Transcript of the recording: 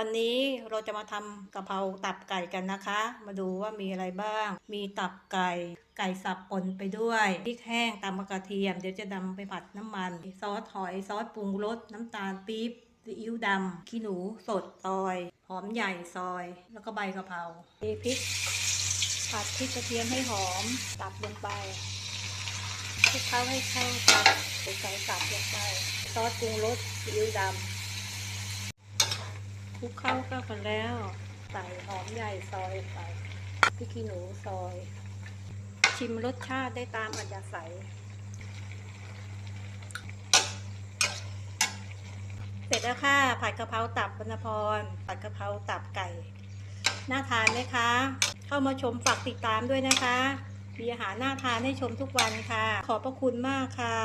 วันนี้เราจะมาทำกะเพราตับไก่กันนะคะ มาดูว่ามีอะไรบ้าง มีตับไก่ ไก่สับปนไปด้วยพริกแห้งตำมกระเทียม เดี๋ยวจะนำไปผัดน้ำมัน ซอสหอย ซอสปรุงรส น้ำตาลปี๊บซีอิ๊วดำขี้หนูสดซอย หอมใหญ่ซอย แล้วก็ใบกะเพรามีพริก ผัดพริกกระเทียมให้หอม ตับลงไปคลุกเคล้าให้เข้ากันใส่สับลงไป ซอสปรุงรสซีอิ๊วดำ คลุกเข้าเข้ากันแล้ว ใส่หอมใหญ่ซอยไปพริกขี้หนูซอย ชิมรสชาติได้ตามอัธยาศัย เสร็จแล้วค่ะผัดกะเพราตับบรรพรผัดกะเพราตับไก่ น่าทานไหมคะ เข้ามาชมฝากติดตามด้วยนะคะ มีอาหารน่าทานให้ชมทุกวันค่ะ ขอบพระคุณมากค่ะ